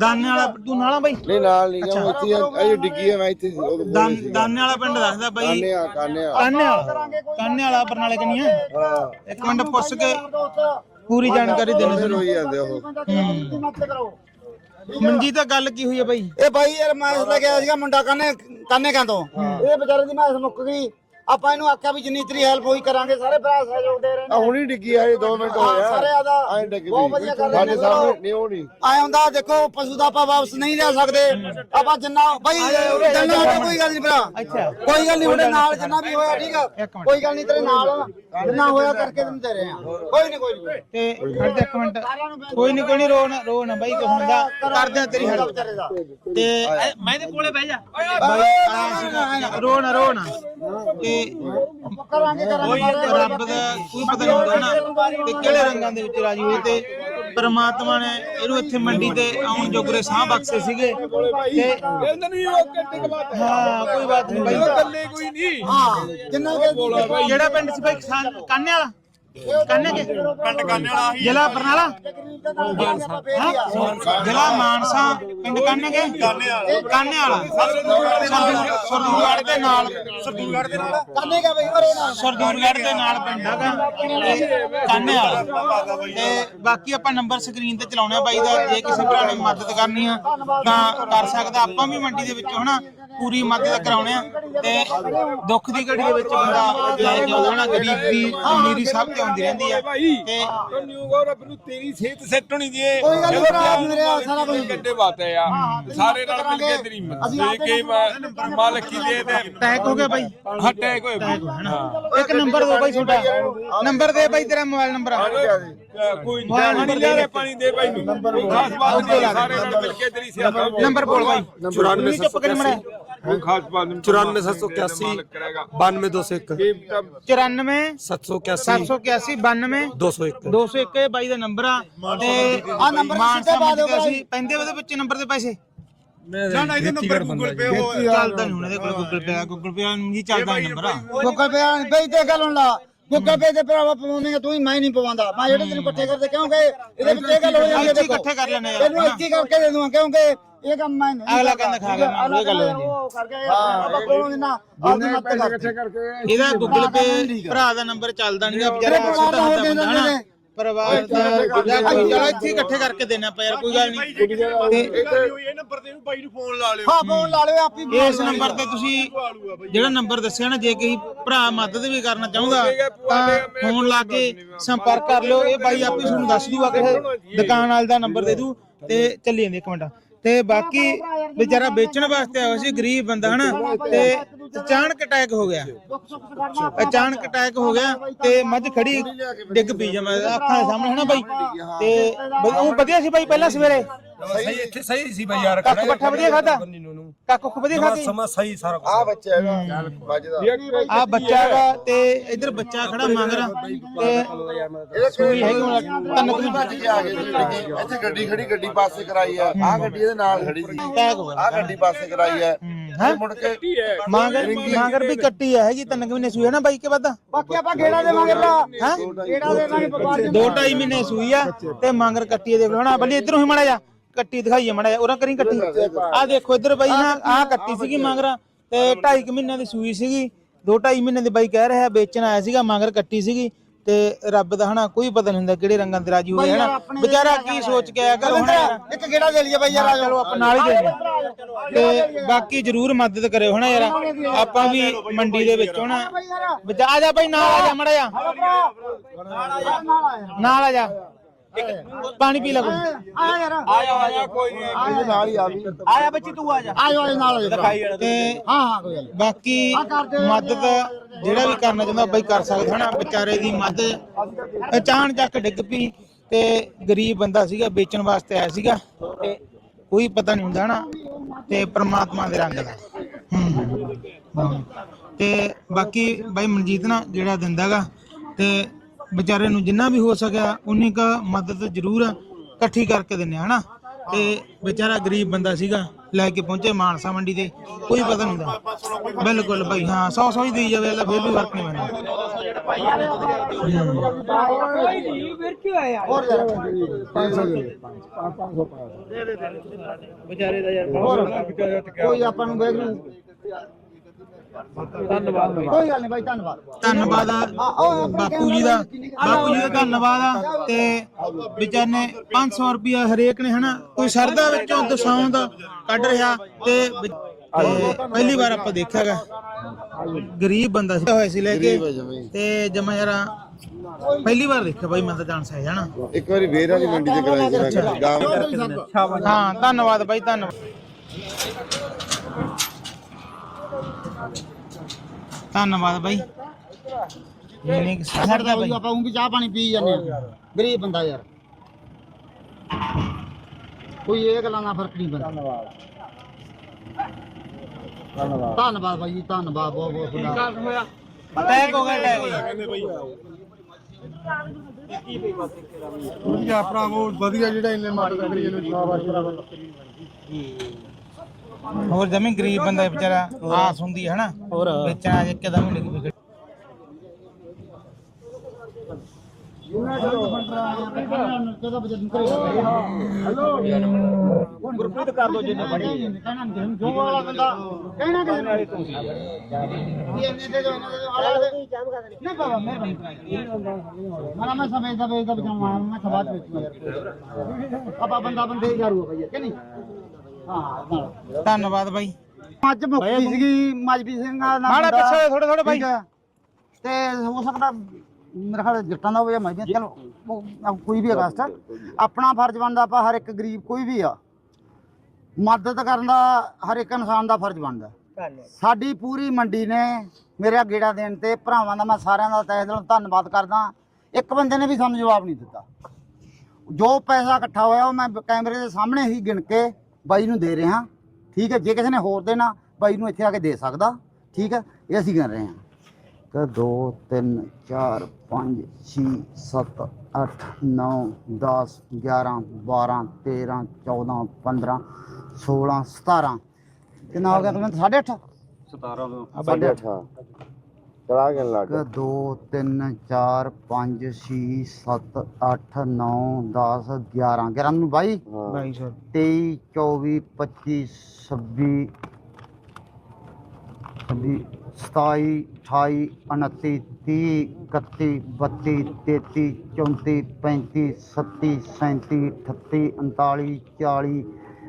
ਦਾਨੇ ਵਾਲਾ ਤੂੰ ਨਾਲਾ ਬਾਈ? ਨਹੀਂ ਨਾਲ ਨਹੀਂ ਗਿਆ ਉਹ ਇੱਥੇ ਆ, ਇਹ ਡਿੱਗੀ ਆ ਮੈਂ ਇੱਥੇ ਸੀ ਉਹ ਦਾਨ- ਦਾਨੇ ਵਾਲਾ ਪਿੰਡ ਦੱਸਦਾ ਬਾਈ। ਕਾਨੇ ਆ ਕਾਨੇ ਆ ਕਾਨੇ ਵਾਲਾ। ਕਾਨੇ ਵਾਲਾ ਬਰਨਾਲੇ ਕਨੀ ਆ? ਹਾਂ। ਇੱਕ ਮਿੰਟ ਪੁੱਛ ਕੇ ਪੂਰੀ ਜਾਣਕਾਰੀ ਦੇਣੀ ਫਿਰ ਸੀ ਹੋਈ ਜਾਂਦੇ ਉਹ। ਮਨਜੀਤ ਤਾਂ ਗੱਲ ਕੀ ਹੋਈ ਆ ਬਾਈ? ਇਹ ਬਾਈ ਯਾਰ ਮੈਂ ਲੈ ਕੇ ਆਇਆ ਸੀਗਾ ਮੁੰਡਾ ਕਾਨੇ ਕਾਨੇ ਕਾਂ ਤੋਂ? ਇਹ ਵਿਚਾਰੇ ਦੀ ਮੈਸ ਮੁੱਕ ਗਈ। ਆਪਾਂ ਇਹਨੂੰ ਆਖਿਆ ਵੀ ਜਿੰਨੀ ਤੇਰੀ ਹੈਲਪ ਹੋਈ ਕਰਾਂਗੇ ਸਾਰੇ ਭਰਾ ਸਹਿਯੋਗ ਦੇ ਰਹੇ ਆ ਨੇ ਹੁਣੀ ਡਿੱਗੀ ਆ ਇਹ 2 ਮਿੰਟ ਹੋਇਆ ਸਾਰੇ ਆਦਾ ਐਂ ਡਿੱਗ ਬਹੁਤ ਵਧੀਆ ਕਰ ਸਾਡੇ ਰਹੇ ਸਾਹਮਣੇ ਨਹੀਂ ਉਹ ਨਹੀਂ ਆਏ ਹੁੰਦਾ ਦੇਖੋ ਪਸ਼ੂ ਦਾ ਆਪਾਂ ਵਾਪਸ ਨਹੀਂ ਲੈ ਸਕਦੇ। ਆਪਾਂ ਜਿੰਨਾ ਬਾਈ ਜਿੰਨਾ ਹੋਇਆ ਕੋਈ ਗੱਲ ਨਹੀਂ ਭਰਾ। ਅੱਛਾ। ਕੋਈ ਗੱਲ ਨਹੀਂ ਉਹਦੇ ਨਾਲ ਜਿੰਨਾ ਵੀ ਹੋਇਆ ਠੀਕ ਆ। ਕੋਈ ਗੱਲ ਨਹੀਂ ਤੇਰੇ ਨਾਲ ਆ। ਜਿੰਨਾ ਹੋਇਆ ਕਰਕੇ ਤੈਨੂੰ ਦੇ ਰਹੇ ਆ। ਕੋਈ ਨਹੀਂ ਕੋਈ ਨਹੀਂ ਤੇ ਖੜ ਜਾ ਇੱਕ ਮਿੰਟ। ਕੋਈ ਨਹੀਂ ਕੋਈ ਨਹੀਂ ਰੋ ਨਾ ਰੋ ਨਾ ਬਾਈ ਕੁਛ ਹੁੰਦਾ ਕਰਦੇ ਆ ਤੇਰੀ ਹੈਲਪ ਵਿਚਾਰੇ ਦਾ। ਤੇ ਮੈਂ ਇਹਦੇ ਕੋਲੇ ਬਹਿ ਜਾ। ਰੋ ਨਾ ਰੋ ਨਾ। ਤੇ ਕਰਾਂਗੇ ਕੋਈ ਰੱਬ ਦਾ ਕੋਈ ਪਤਾ ਨਹੀਂ ਹੁੰਦਾ ਨਾ ਤੇ ਕਿਹੜੇ ਰੰਗਾਂ ਦੇ ਵਿੱਚ ਰਾਜੀ ਹੋਏ ਤੇ ਪਰਮਾਤਮਾ ਨੇ ਇਹਨੂੰ ਇੱਥੇ ਮੰਡੀ ਤੇ ਆਉਣ ਜੋਗਰੇ ਸਾਹ ਬਖਸ਼ੇ ਸੀਗੇ ਤੇ ਹਾਂ ਕੋਈ ਬਾਤ ਨਹੀਂ ਬਾਈ। ਹਾਂ ਜਿੰਨਾ ਕਿ ਜਿਹੜਾ ਪਿੰਡ ਸੀ ਬਾਈ ਕਿਸਾਨ ਕਾਨੇ ਵਾਲਾ? ਕਾਨੇ ਕੇ ਪਿੰਡ ਕਾਨੇ ਵਾਲਾ ਜ਼ਿਲ੍ਹਾ ਬਰਨਾਲਾ? ਹਾਂ, ਜ਼ਿਲ੍ਹਾ ਮਾਨਸਾ, ਪਿੰਡ ਕਾਨੇ ਕੇ ਕਾਨੇ ਵਾਲਾ ਸਰਦੂਲਗੜ੍ਹ ਦੇ ਨਾਲ। ਸਰਦੂਲਗੜ੍ਹ ਦੇ ਨਾਲ ਕਰਨੇ ਕਾ ਬਈ ਅਰੇ ਨਾ ਸਰਦੂਲਗੜ੍ਹ ਦੇ ਨਾਲ ਪਿੰਡ ਹੈਗਾ। ਤੇ ਵਾਲਾ ਤੇ ਬਾਕੀ ਆਪਾਂ ਨੰਬਰ ਸਕਰੀਨ ਤੇ ਚਲਾਉਣਾ ਬਾਈ ਦਾ। ਜੇ ਕਿਸੇ ਭਰਾ ਨੇ ਮਦਦ ਕਰਨੀ ਆ, ਤਾਂ ਕਰ ਸਕਦਾ। ਆਪਾਂ ਵੀ ਮੰਡੀ ਦੇ ਵਿੱਚ ਹਨਾ ਪੂਰੀ ਮਦਦ ਕਰਾਉਣੇ ਆ ਤੇ ਦੁੱਖ ਦੀ ਘੜੀ ਦੇ ਵਿੱਚ ਬੰਦਾ ਲੈ ਕੇ ਆਉਂਦਾ ਹਨਾ ਗਰੀਬੀ ਅਮੀਰੀ ਸਭ ਤੇ ਆਉਂਦੀ ਰਹਿੰਦੀ ਆ। ਤੇ ਤੇਰੀ ਸਿਹਤ ਸੈੱਟ ਹੋਣੀ ਜੀ ਕੋਈ ਗੱਲ ਨਹੀਂ ਭਰਾ ਮੇਰੇ ਆ ਸਾਰਾ ਕੁਝ। ਕਿੱਡੇ ਬਾਤੇ ਆ। ਸਾਰੇ ਨਾਲ ਮਿਲ ਕੇ ਤੇਰੀ ਮਦਦ ਦੇ ਕੇ ਮੈਂ ਮਾਲਕ ਕੀ ਦੇ ਦੇ ਟੈਕ ਹੋ ਗਿਆ ਬਾਈ। ਹਟੇ ਕੋਈ ਇੱਕ ਨੰਬਰ ਦੋ ਬਾਈ ਤੁਹਾਡਾ ਨੰਬਰ ਦੇ ਬਾਈ ਤੇਰਾ ਮੋਬਾਈਲ ਨੰਬਰ ਆ। ਕੋਈ ਪਾਣੀ ਲੈ ਲੈ ਪਾਣੀ ਦੇ ਭਾਈ ਨੂੰ। ਖਾਸ ਬਾਤ ਸਾਰੇ ਨਾਲ ਮਿਲ ਕੇ ਤੇਰੀ ਸਿਹਤ ਨੰਬਰ ਬੋਲ ਬਾਈ। 94 ਚੁੱਪ ਕਰੀ ਮੜਾ ਕੋਈ ਖਾਸ ਬਾਤ ਨਹੀਂ 94 781 92 201 94 781 781 92 201 201 ਇਹ ਬਾਈ ਦਾ ਨੰਬਰ ਆ। ਤੇ ਆ ਨੰਬਰ ਸਿੱਧੇ ਪਾ ਦਿਓ ਭਾਈ। ਪੈਂਦੇ ਉਹਦੇ ਵਿੱਚ ਨੰਬਰ ਦੇ ਪੈਸੇ। ਨਾ ਨਾ ਇਹਦੇ ਨੰਬਰ ਗੂਗਲ ਪੇ ਹੋ ਚੱਲਦਾ ਨਹੀਂ ਹੁਣ ਇਹਦੇ ਕੋਲ ਗੂਗਲ ਪੇ ਆ। ਗੂਗਲ ਪੇ ਨਹੀਂ ਚੱਲਦਾ ਨੰਬਰ ਆ। ਗੂਗਲ ਪੇ ਆ ਬਈ ਤੇ ਗੱਲ ਹੁਣ ਲਾ। ਗੂਗਲ ਪੇ ਤੇ ਭਰਾਵਾ ਪਵਾਉਣਗੇ ਤੂੰ ਹੀ ਮੈਂ ਨਹੀਂ ਪਵਾਉਂਦਾ। ਮੈਂ ਜਿਹੜੇ ਤੈਨੂੰ ਇਕੱਠੇ ਕਰਦੇ ਕਿਉਂਕਿ ਇਹਦੇ ਵਿੱਚ ਇਹ ਗੱਲ ਹੋ ਜਾਂਦੀ ਹੈ ਦੇਖੋ। ਇਕੱਠੇ ਕਰ ਲੈਣੇ ਯਾਰ ਇਹਨੂੰ ਇੱਥੇ ਕਰਕੇ ਦੇ ਦੂੰਗਾ ਕਿਉਂਕਿ ਇਹ ਕੰਮ ਮੈਂ ਨਹੀਂ ਅਗਲਾ ਕਹਿੰਦਾ ਖਾ ਗਿਆ, ਮੈਂ ਇਹ ਗੱਲ ਹੋ ਹੈ। ਉਹ ਕਰਕੇ ਆਪਾਂ ਕੋਲੋਂ ਨਾ ਆਪਦੀ ਮਦਦ ਕਰਦੇ ਇਹਦਾ ਗੂਗਲ ਪੇ ਭਰਾ ਦਾ ਨੰਬਰ ਚੱਲਦਾ ਨਹੀਂਗਾ ਵਿਚਾਰਾ ਪਰਿਵਾਰ ਸਿੱਧਾ ਦਾ ਹੋ ਹੁੰਦਾ ਬੰਦਾ ਜਾਂਦਾ ਹਨਾ ਨੇ। ਪਰਿਵਾਰ ਦਾ ਚਲੋ ਇੱਥੇ ਹੀ ਇਕੱਠੇ ਕਰਕੇ ਦੇਣਾ ਪਿਆ ਯਾਰ ਕੋਈ ਗੱਲ ਨਹੀਂ। ਤੇ ਇਹ ਨੰਬਰ ਤੇ ਨੂੰ ਭਾਈ ਨੂੰ ਫੋਨ ਲਾ ਲਿਓ। ਹਾਂ ਫੋਨ ਲਾ ਲਿਓ ਆਪੀ ਇਸ ਨੰਬਰ ਤੇ ਤੁਸੀਂ ਜਿਹੜਾ ਨੰਬਰ ਦੱਸਿਆ ਨਾ ਜੇ ਕੋਈ ਭਰਾ ਮਦਦ ਵੀ ਕਰਨਾ ਚਾਹੁੰਦਾ ਤਾਂ ਫੋਨ ਲਾ ਕੇ ਸੰਪਰਕ ਕਰ ਲਿਓ। ਇਹ ਬਾਈ ਆਪੇ ਤੁਹਾਨੂੰ ਦੱਸ ਦੂਗਾ ਕਿਸੇ ਦੁਕਾਨ ਵਾਲੇ ਦਾ ਨੰਬਰ ਦੇ ਦੂ ਤੇ ਚੱਲੀ ਜਾਂਦੇ ਇੱਕ ਮਿੰਟ। ਤੇ ਬਾਕੀ ਵਿਚਾਰਾ ਵੇਚਣ ਵਾਸਤੇ ਆਇਆ ਸੀ ਗਰੀਬ ਬੰਦਾ ਹਨਾ ਤੇ ਅਚਾਨਕ ਅਟੈਕ ਹੋ ਗਿਆ। ਅਚਾਨਕ ਅਟੈਕ ਹੋ ਗਿਆ ਤੇ ਮੱਝ ਖੜੀ ਡਿੱਗ ਪਈ ਜਮਾ ਅੱਖਾਂ ਦੇ ਸਾਹਮਣੇ ਹਨਾ ਬਾਈ? ਤੇ ਬਈ ਉਹ ਵਧੀਆ ਸੀ ਬਾਈ ਪਹਿਲਾਂ ਸਵੇਰੇ? ਸਹੀ ਇੱਥੇ ਸਹੀ ਸੀ ਬਈ ਯਾਰ ਕੱਖ ਪੱਠਾ ਵਧੀਆ ਖਾਦਾ ਕੱਖ ਕੁੱਖ ਵਧੀਆ ਖਾਦੀ ਸਮਾਂ ਸਹੀ ਸਾਰਾ ਕੁਛ। ਆ ਬੱਚਾ ਹੈਗਾ ਵੱਜਦਾ। ਆ ਬੱਚਾ ਹੈਗਾ ਤੇ ਇਧਰ ਬੱਚਾ ਖੜਾ ਮੰਗ ਰਿਹਾ ਤੇ ਇਹਦੇ ਸੂਈ ਹੈਗੀ ਹੁਣ ਤਿੰਨ ਕੁ ਭੱਜ ਕੇ ਆ ਗਏ ਸੀ ਡਿੱਗੇ। ਇੱਥੇ ਗੱਡੀ ਖੜੀ ਗੱਡੀ ਪਾਸੇ ਕਰਾਈ ਆ। ਆ ਗੱਡੀ ਇਹਦੇ ਨਾਲ ਖੜੀ ਸੀ ਟੈਗ ਹੋ ਗਿਆ ਆ ਗੱਡੀ ਪਾਸੇ ਕਰਾਈ ਆ ਹੈ। ਮੁੜ ਕੇ ਮਾਂਗਰ ਮਾਂਗਰ ਵੀ ਕੱਟੀ ਆ ਹੈਗੀ ਤਿੰਨ ਕੁ ਮਹੀਨੇ ਸੂਈ ਹੈ ਨਾ ਬਾਈ ਕੇ ਵੱਧਾ? ਬਾਕੀ ਆਪਾਂ ਗੇੜਾ ਦੇਵਾਂਗੇ ਭਰਾ। ਹੈ? ਗੇੜਾ ਦੇਵਾਂਗੇ ਪਰਿਵਾਰ ਦੋ ਢਾਈ ਮਹੀਨੇ ਸੂਈ ਆ ਤੇ ਮਾਂਗਰ ਕੱਟੀ ਆ ਦੇਖ ਲਓ ਨਾ ਬੱਲੀ ਇਧਰੋਂ ਹੀ ਮੜਾ ਜਾ ਕੱਟੀ ਦਿਖਾਈਏ ਮੜਾ ਜਾ ਉਹਨਾਂ ਕਰੀ ਕੱਟੀ। ਆ ਦੇਖੋ ਇਧਰ ਬਾਈ ਨਾ ਆ ਕੱਟੀ ਸੀਗੀ ਮਾਂਗਰ ਤੇ ਢਾਈ ਕੁ ਮਹੀਨਿਆਂ ਦੀ ਸੂਈ ਸੀਗੀ। ਦੋ ਢਾਈ ਮਹੀਨੇ ਦੀ ਬਾਈ ਕਹਿ ਰਿਹਾ ਵੇਚਣ ਆਇਆ ਸੀਗਾ ਮਾਂਗਰ ਕੱਟੀ ਸੀਗੀ। ਤੇ ਰੱਬ ਦਾ ਹਨਾ ਕੋਈ ਪਤਾ ਨਹੀਂ ਹੁੰਦਾ ਕਿਹੜੇ ਰੰਗਾਂ ਤੇ ਰਾਜੀ ਹੋਏ ਹਨਾ ਵਿਚਾਰਾ ਕੀ ਸੋਚ ਕੇ ਆਇਆ ਕਰ ਹੁਣ ਇੱਕ ਗੇੜਾ ਦੇ ਲਈਏ ਬਾਈ ਯਾਰ ਆ ਚਲੋ ਆਪਾਂ ਨਾਲ ਹੀ ਦੇ ਤੇ ਬਾਕੀ ਜਰੂਰ ਮਦਦ ਕਰਿਓ ਹਨਾ ਯਾਰ। ਆਪਾਂ ਵੀ ਮੰਡੀ ਦੇ ਵਿੱਚ ਹੋਣਾ ਬਚਾ ਆ ਜਾ ਭਾਈ ਨਾਲ ਆ ਜਾ ਮੜਾ ਜਾ। ਨਾਲ ਆ ਜਾ। ਪਾਣੀ ਪੀ ਲੈ ਕੋਈ। ਆ ਯਾਰ। ਆਇਆ ਆਇਆ ਕੋਈ ਨਹੀਂ। ਇਹਦੇ ਨਾਲ ਹੀ ਆ ਵੀ। ਆਇਆ ਬੱਚੀ ਤੂੰ ਆ ਜਾ। ਆਇਓ ਆਇਓ ਨਾਲ ਆ ਜਾ ਤੇ। ਹਾਂ ਹਾਂ ਕੋਈ ਗੱਲ ਨੀ। ਬਾਕੀ ਮਦਦ ਜਿਹੜਾ ਵੀ ਕਰਨਾ ਚਾਹੁੰਦਾ ਬਾਈ ਕਰ ਸਕਦਾ ਹਨਾ, ਵਿਚਾਰੇ ਦੀ ਮਦਦ ਅਚਾਨ ਚੱਕ ਡਿੱਗ ਪਈ ਤੇ ਗਰੀਬ ਬੰਦਾ ਸੀਗਾ, ਵੇਚਣ ਵਾਸਤੇ ਆਇਆ ਸੀਗਾ ਤੇ ਕੋਈ ਪਤਾ ਨਹੀਂ ਹੁੰਦਾ ਹਨਾ, ਤੇ ਪ੍ਰਮਾਤਮਾ ਦੇ ਰੰਗ ਦਾ ਹੂੰ ਹੂੰ। ਤੇ ਬਾਕੀ ਬਾਈ ਮਨਜੀਤ ਨਾ ਜਿਹੜਾ ਦਿੰਦਾਗਾ ਤੇ ਵਿਚਾਰੇ ਨੂੰ ਜਿੰਨਾ ਵੀ ਹੋ ਸਕਿਆ, ਉਨੀ ਕ ਮਦਦ ਜ਼ਰੂਰ ਇਕੱਠੀ ਕਰਕੇ ਦਿੰਨੇ ਆ ਹਨਾ ਤੇ ਵਿਚਾਰਾ ਗਰੀਬ ਬੰਦਾ ਸੀਗਾ ਲੈ ਕੇ ਪਹੁੰਚੇ ਮਾਨਸਾ ਮੰਡੀ ਤੇ ਕੋਈ ਪਤਾ ਨਹੀਂ ਹੁੰਦਾ। ਬਿਲਕੁਲ ਬਾਈ ਹਾਂ 100 100 ਹੀ ਦੇਈ ਜਾਵੇ ਅੱਲਾ ਫਿਰ ਵੀ ਫ਼ਰਕ ਨਹੀਂ ਪੈਂਦਾ। ਯਾਰ ਕੋਈ ਆਪਾਂ ਨੂੰ ਬੈਗ ਧੰਨਵਾਦ ਕੋਈ ਗੱਲ ਨਹੀਂ ਬਾਈ ਧੰਨਵਾਦ। ਧੰਨਵਾਦ ਆ। ਉਹ ਬਾਪੂ ਜੀ ਦਾ ਬਾਪੂ ਜੀ ਦਾ ਧੰਨਵਾਦ ਆ ਤੇ ਵਿਚਾਰ ਨੇ 500 ਰੁਪਿਆ ਹਰੇਕ ਨੇ ਹਨਾ ਕੋਈ ਸਰਦਾ ਵਿੱਚੋਂ ਦਸਾਉਂ ਦਾ ਕੱਢ ਰਿਹਾ ਤੇ ਪਹਿਲੀ ਵਾਰ ਆਪਾਂ ਦੇਖਿਆਗਾ ਗਰੀਬ ਬੰਦਾ ਸੀ ਹੋਇਆ ਸੀ ਲੈ ਕੇ। ਤੇ ਜਮਾ ਯਾਰਾ ਪਹਿਲੀ ਵਾਰ ਦੇਖਿਆ ਬਾਈ ਮੈਂ ਤਾਂ ਜਾਣ ਸਹਿ ਜਾਣਾ। ਇੱਕ ਵਾਰੀ ਵੇਰ ਵਾਲੀ ਮੰਡੀ ਤੇ ਕਰਾਈ ਸੀ ਗਾਂ। ਹਾਂ ਧੰਨਵਾਦ ਬਾਈ ਧੰਨਵਾਦ। ਧੰਨਵਾਦ ਬਾਈ। ਇਹਨੇ ਕਿ ਸਰਦਾ ਬਾਈ। ਆਪਾਂ ਵੀ ਚਾਹ ਪਾਣੀ ਪੀ ਜਾਂਦੇ ਆ ਗਰੀਬ ਬੰਦਾ ਯਾਰ। ਕੋਈ ਇਹ ਗੱਲਾਂ ਦਾ ਫ਼ਰਕ ਨਹੀਂ ਪੈਂਦਾ। ਧੰਨਵਾਦ। ਧੰਨਵਾਦ ਬਾਈ ਜੀ ਧੰਨਵਾਦ ਬਹੁਤ ਬਹੁਤ ਤੁਹਾਡਾ। ਟੈਗ ਹੋ ਗਿਆ ਟੈਗ ਵਧੀਆ ਭਰਾਵੋ ਵਧੀਆ ਜਿਹੜਾ ਇਹਨੇ ਮਦਦ ਕਰੀ ਇਹਨੂੰ ਸ਼ਾਬਾਸ਼ ਹੋਰ ਜਮੀ ਗਰੀਬ ਬੰਦਾ ਵਿਚਾਰਾ ਆਸ ਹੁੰਦੀ ਹੈ ਹਨਾ? ਹੋਰ। ਵੇਚਣਾ ਜੇ ਕਦਮ ਹੀ ਨਹੀਂ ਵਿਗੜ ਗੁਰਪ੍ਰੀਤ ਕਰ ਦੋ ਜਿੰਨੇ ਜੋ ਵਾਲਾ ਬੰਦਾ ਕਹਿਣਾ ਕਿਸੇ ਨਾਲ ਤੂੰ ਇਹ ਇੰਨੇ ਦੇ ਦੋ ਇਹਨਾਂ ਦੇ ਦਿਓ, ਆਲਾ ਦੇ ਨਹੀਂ ਬਾਬਾ ਮਿਹਰਬਾਨੀ ਮਾਰਾ ਮੈਂ ਸਮੇਂ ਦਾ ਵੇਚਦਾ ਬਚਾਉਣਾ ਮੈਂ ਖਵਾਤ ਵੇਚੂਗਾ ਯਾਰ। ਆਪਾਂ ਬੰਦਾ ਬੰਦੇ ਹੀ ਜਾਰੂ ਭਈਆ ਕਿ ਨਹੀਂ? ਹਾਂ। ਧੰਨਵਾਦ ਬਾਈ। ਮੱਝ ਮੁੱਕੀ ਸੀਗੀ ਮਜਬੀ ਸਿੰਘ ਦਾ ਨਾਮ ਮਾੜਾ। ਪਿੱਛੇ ਥੋੜੇ ਥੋੜੇ ਬਾਈ। ਤੇ ਹੋ ਸਕਦਾ ਮੇਰੇ ਖਿਆਲ ਜੱਟਾਂ ਦਾ ਹੋਵੇ ਜਾਂ ਮਜਬੀ ਚਲੋ ਕੋਈ ਵੀ ਅਗਸਤ ਆਪਣਾ ਫਰਜ਼ ਬਣਦਾ ਆਪਾਂ ਹਰ ਇੱਕ ਗਰੀਬ ਕੋਈ ਵੀ ਆ। ਮਦਦ ਕਰਨ ਦਾ ਹਰ ਇੱਕ ਇਨਸਾਨ ਦਾ ਫਰਜ਼ ਬਣਦਾ। ਸਾਡੀ ਪੂਰੀ ਮੰਡੀ ਨੇ ਮੇਰਾ ਗੇੜਾ ਦੇਣ ਤੇ ਭਰਾਵਾਂ ਦਾ ਮੈਂ ਸਾਰਿਆਂ ਦਾ ਤਹਿ ਦਿਲੋਂ ਧੰਨਵਾਦ ਕਰਦਾ। ਇੱਕ ਬੰਦੇ ਨੇ ਵੀ ਸਾਨੂੰ ਜਵਾਬ ਨਹੀਂ ਦਿੱਤਾ। ਜੋ ਪੈਸਾ ਇਕੱਠਾ ਹੋਇਆ ਉਹ ਮੈਂ ਕੈਮਰੇ ਦੇ ਸਾਹਮਣੇ ਹੀ ਗਿਣ ਕੇ ਬਾਈ ਨੂੰ ਦੇ ਰਿਹਾ ਠੀਕ ਹੈ ਜੇ ਕਿਸੇ ਨੇ ਹੋਰ ਦੇਣਾ ਬਾਈ ਨੂੰ ਇੱਥੇ ਆ ਕੇ ਦੇ ਸਕਦਾ। ਠੀਕ ਹੈ ਇਹ ਅਸੀਂ ਕਰ ਰਹੇ ਹਾਂ। ਤਾਂ 2 3 4 5 6 7 8 9 10 11 12 13 14 15 16 17 ਕਿੰਨਾ ਹੋ ਗਿਆ ਤੁਹਾਨੂੰ 8.5 17 18 ਕਰਾਂਗੇ ਲੱਗ 2 3 4 5 6 7 8 9 10 11 11 ਨੂੰ ਬਾਈ? ਹਾਂ। ਬਾਈ ਸੌ। 23 24 25 26 ਦੀ 27 28 29 30 31 32 33 34 35 37 37 38 39 40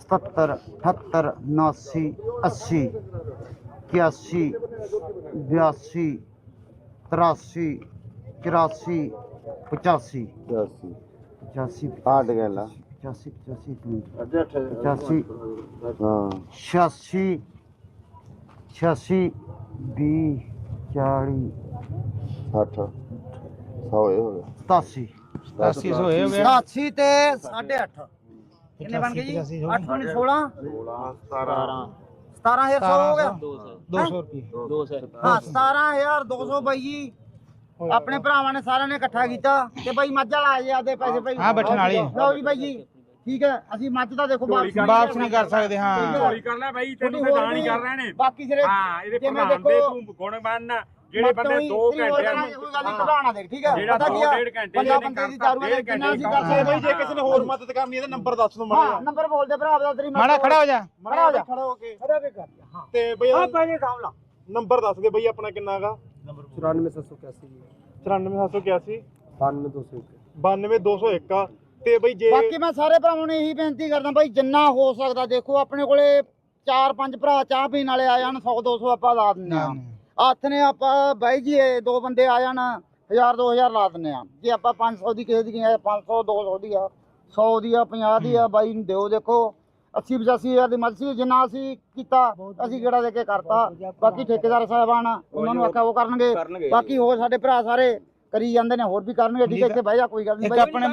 77 78 79 80 81 82 83 84 85 ਦੱਸੀ 85 ਆਟ ਗਿਆ 85 85 ਅੱਧੇ ਅੱਠ 85 ਹਾਂ। 86 86 20 40 60 ਸੌ ਇਹ ਹੋ ਗਿਆ। 87 80 ਹੋਏ ਹੋ ਗਿਆ। 87 ਤੇ 8.5 ਕਿੰਨੇ ਬਣ ਗਏ ਜੀ? 8 ਬਣ 16 17 17100 ਹੋ ਗਿਆ? 200 ਰੁਪਏ। ਹਾਂ 17200 ਬਾਈ ਜੀ। ਆਪਣੇ ਭਰਾਵਾਂ ਨੇ ਸਾਰਿਆਂ ਨੇ ਇਕੱਠਾ ਕੀਤਾ ਤੇ ਬਾਈ ਮੱਝ ਆ ਜੇ ਆਦੇ ਪੈਸੇ ਭਾਈ ਹਾਂ, ਬੈਠਣ ਵਾਲੇ। ਲਓ ਜੀ ਬਾਈ ਜੀ। ਠੀਕ ਹੈ ਅਸੀਂ ਮੱਝ ਦਾ ਦੇਖੋ ਵਾਪਸ ਵਾਪਸ ਨਹੀਂ ਕਰ ਸਕਦੇ ਹਾਂ। ਚੋਰੀ ਕਰ ਲੈ ਬਾਈ ਤੈਨੂੰ ਤਾਂ ਦਾਨ ਹੀ ਕਰ ਰਹੇ ਨੇ ਬਾਕੀ ਜਿਹੜੇ ਹਾਂ ਇਹਦੇ ਪ੍ਰਧਾਨ ਦੇ ਦੇਖੋ, ਤੂੰ ਗੁਣ ਮੰਨ। ਜਿਹੜੇ ਬੰਦੇ 2 ਘੰਟਿਆਂ ਨੂੰ ਕੋਈ ਗੱਲ ਨਹੀਂ ਘਬਰਾਣਾ ਦੇਖ ਠੀਕ ਹੈ ਜਿਹੜਾ ਪਤਾ ਦੋ ਕੀ ਆ? ਡੇਢ ਘੰਟੇ ਬੰਦਾ ਬੰਦੇ ਦੀ ਦਾਰੂ ਵਾਲੇ ਜਿੰਨਾ ਅਸੀਂ ਘੰਟੇ ਕਰ ਸਕਦੇ ਬਾਈ ਜੇ ਕਿਸੇ ਨੇ ਹੋਰ ਮਦਦ ਕਰਨੀ ਹੈ ਤਾਂ ਨੰਬਰ ਦੱਸ ਦਿਓ ਹਾਂ ਨੰਬਰ ਬੋਲ ਦੇ ਭਰਾ ਦਾ ਤੇਰੀ ਮਾੜਾ ਖੜਾ ਹੋ ਜਾ। ਖੜਾ ਹੋ ਜਾ। ਖੜਾ ਹੋ ਕੇ। ਖੜਾ ਹੋ ਕੇ ਕਰ ਹਾਂ। ਤੇ ਬਈ ਆ ਪਹਿਲੇ ਕੰਮ ਲਾ। ਨੰਬਰ ਦੱਸ ਦੇ ਬਈ ਆਪਣਾ ਕਿੰਨਾ ਹੈਗਾ 94781 94781 92201 92201 ਆ। ਤੇ ਬਈ ਜੇ ਬਾਕੀ ਮੈਂ ਸਾਰੇ ਭਰਾਵਾਂ ਨੂੰ ਇਹੀ ਬੇਨਤੀ ਕਰਦਾ ਭਾਈ ਜਿੰਨਾ ਹੋ ਸਕਦਾ ਦੇਖੋ ਆਪਣੇ ਕੋਲੇ ਚਾਰ ਪੰਜ ਭਰਾ ਚਾਹ ਪੀਣ ਵਾਲੇ ਆ ਜਾਣ 100 200 ਆਪਾਂ ਲਾ ਦਿੰਦੇ ਆ ਹੱਥ ਨੇ ਆਪਾਂ ਬਾਈ ਜੀ ਇਹ ਦੋ ਬੰਦੇ ਆ ਜਾਣ 1000 2000 ਲਾ ਦਿੰਦੇ ਆ। ਜੇ ਆਪਾਂ 500 ਦੀ ਕਿਸੇ ਦੀ ਹੈ 500 200 ਦੀ ਆ 100 ਦੀ ਆ 50 ਦੀ ਆ ਬਾਈ ਨੂੰ ਦਿਓ ਦੇਖੋ। 80 85 ਹਜ਼ਾਰ ਦੀ ਮਦਦ ਸੀ ਜਿੰਨਾ ਅਸੀਂ ਕੀਤਾ ਅਸੀਂ ਗੇੜਾ ਦੇ ਕੇ ਕਰਤਾ। ਬਾਕੀ ਠੇਕੇਦਾਰ ਸਾਹਿਬਾਨ ਉਹਨਾਂ ਨੂੰ ਆਖਿਆ ਉਹ ਕਰਨਗੇ। ਬਾਕੀ ਹੋਰ ਸਾਡੇ ਭਰਾ ਸਾਰੇ ਕਰੀ ਜਾਂਦੇ ਨੇ ਹੋਰ ਵੀ ਕਰਨਗੇ ਠੀਕ ਹੈ ਇੱਥੇ ਬਹਿ ਜਾ ਕੋਈ ਗੱਲ ਨਹੀਂ ਆਪਣੇ